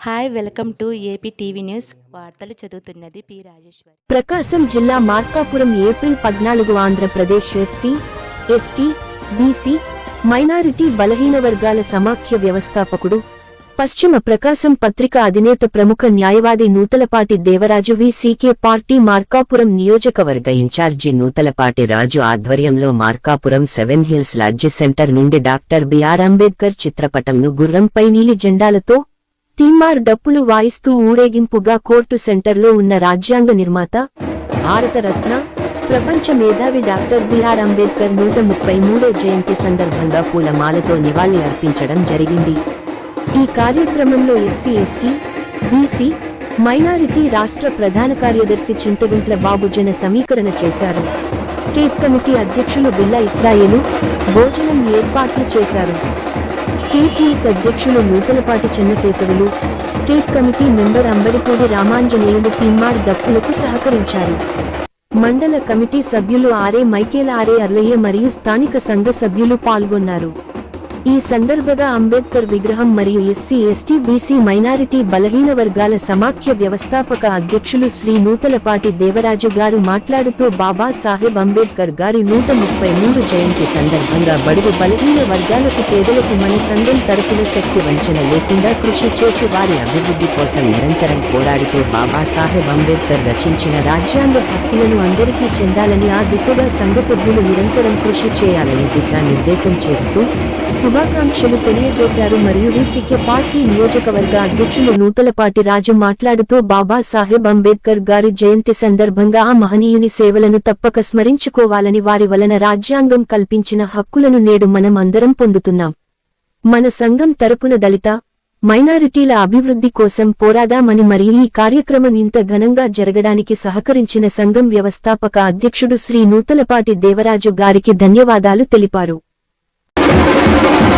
Hi welcome to AP TV news వార్తలు చదువుతున్నది P Rajeshwar. Prakasam జిల్లా మార్కాపురం ఏప్రిల్ పద్నాలుగు Andhra Pradesh SC ST BC minority బలహీన వర్గాల సమాఖ్య వ్యవస్థాపకుడు పశ్చిమ ప్రకాశం పత్రిక అధినేత ప్రముఖ న్యాయవాది నూతలపాటి దేవరాజు విసికే పార్టీ మార్కాపురం నియోజకవర్గ ఇన్ఛార్జి నూతలపాటి రాజు ఆధ్వర్యంలో Markapuram seven hills lodge centre నుండి డాక్టర్ బిఆర్ అంబేద్కర్ చిత్రపటంను గుర్రంపై నీలి జెండాలతో తీమార్ డప్పులు వాయిస్తూ ఊరేగింపుగా కోర్టు సెంటర్లో ఉన్న రాజ్యాంగ నిర్మాత భారతరత్న ప్రపంచ మేధావి డాక్టర్ బిఆర్ అంబేద్కర్ నూట ముప్పై మూడో జయంతి సందర్భంగా పూలమాలతో నివాళి అర్పించడం జరిగింది. ఈ కార్యక్రమంలో ఎస్సీ ఎస్టీ బీసీ మైనారిటీ రాష్ట్ర ప్రధాన కార్యదర్శి చింతగుంట్ల బాబు జన సమీకరణ చేశారు. స్టేట్ కమిటీ అధ్యక్షులు బిల్లా ఇస్రాయేలు భోజనం ఏర్పాట్లు చేశారు. స్టేట్ లీగ్ అధ్యక్షులు Nuthalapati Chennakesavulu state committee member Ambaripudi Ramanjaneyulu తిమ్మార్ దక్కులకు సహకరించారు. మండల కమిటీ సభ్యులు ఆర్ఏ మైకేల్ ఆర్ఏ అర్లయ్య మరియు స్థానిక సంఘ సభ్యులు పాల్గొన్నారు. ఈ సందర్భంగా అంబేద్కర్ విగ్రహం మరియు ఎస్సీ ఎస్టీ బీసీ మైనారిటీ బలహీన వర్గాల సమాఖ్య వ్యవస్థాపక అధ్యక్షులు శ్రీ నూతలపాటి దేవరాజు గారు మాట్లాడుతూ బాబా సాహెబ్ అంబేద్కర్ గారి నూట ముప్పై మూడు జయంతి సందర్భంగా బడుగు బలహీన వర్గాలకు పేదలకు మన సంఘం తరపున శక్తి వంచన లేకుండా కృషి చేసి వారి అభివృద్ధి కోసం నిరంతరం పోరాడుతూ బాబా సాహెబ్ అంబేద్కర్ రచించిన రాజ్యాంగ హక్కులను అందరికీ చెందాలని ఆ దిశగా సంఘ సభ్యులు నిరంతరం కృషి చేయాలని దిశానిర్దేశం చేస్తూ శుభాకాంక్షలు తెలియజేశారు మరియు వీసీకే పార్టీ నియోజకవర్గ అధ్యక్షులు నూతలపాటి రాజు మాట్లాడుతూ బాబా సాహెబ్ అంబేద్కర్ గారి జయంతి సందర్భంగా ఆ మహనీయుని సేవలను తప్పక స్మరించుకోవాలని వారి వలన రాజ్యాంగం కల్పించిన హక్కులను నేడు మనం అందరం పొందుతున్నాం. మన సంఘం తరపున దళిత మైనారిటీల అభివృద్ధి కోసం పోరాదామని మరియు ఈ కార్యక్రమం ఇంత ఘనంగా జరగడానికి సహకరించిన సంఘం వ్యవస్థాపక అధ్యక్షుడు శ్రీ నూతలపాటి దేవరాజు గారికి ధన్యవాదాలు తెలిపారు. Thank you.